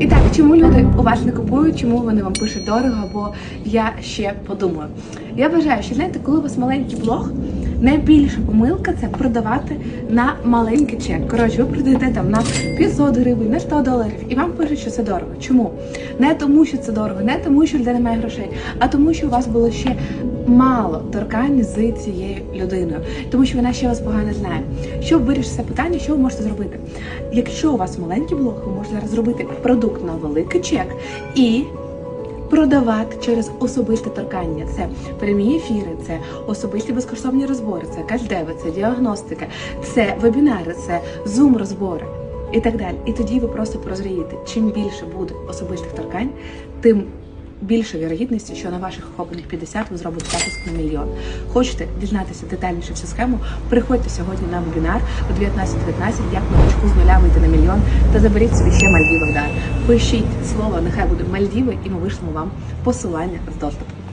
І так, чому люди у вас не купують, чому вони вам пишуть дорого, або я ще подумаю. Я вважаю, що знаєте, коли у вас маленький блог, найбільша помилка це продавати на маленький чек. Коротше, ви продаєте там на 500 гривень, на 100 доларів, і вам пишуть, що це дорого. Чому? Не тому, що це дорого, не тому, що людина має грошей, а тому, що у вас було ще мало торкання з цією людиною, тому що вона ще вас погано знає. Щоб вирішити це питання, що ви можете зробити? Якщо у вас маленький блог, ви можете зараз зробити продукт на великий чек і продавати через особисте торкання. Це прямі ефіри, це особисті безкоштовні розбори, це кальдеви, це діагностика, це вебінари, це зум розбори і так далі. І тоді ви просто прозрієте. Чим більше буде особистих торкань, тим більша вірогідність, що на ваших охоплених 50 ви зробите запуск на мільйон. Хочете дізнатися детальніше всю схему? Приходьте сьогодні на вебінар о 19.19, як новачку з нуля вийти на мільйон та заберіть собі ще Мальдіви в дар. Пишіть слово, нехай буде Мальдіви, і ми вишлемо вам посилання з доступу.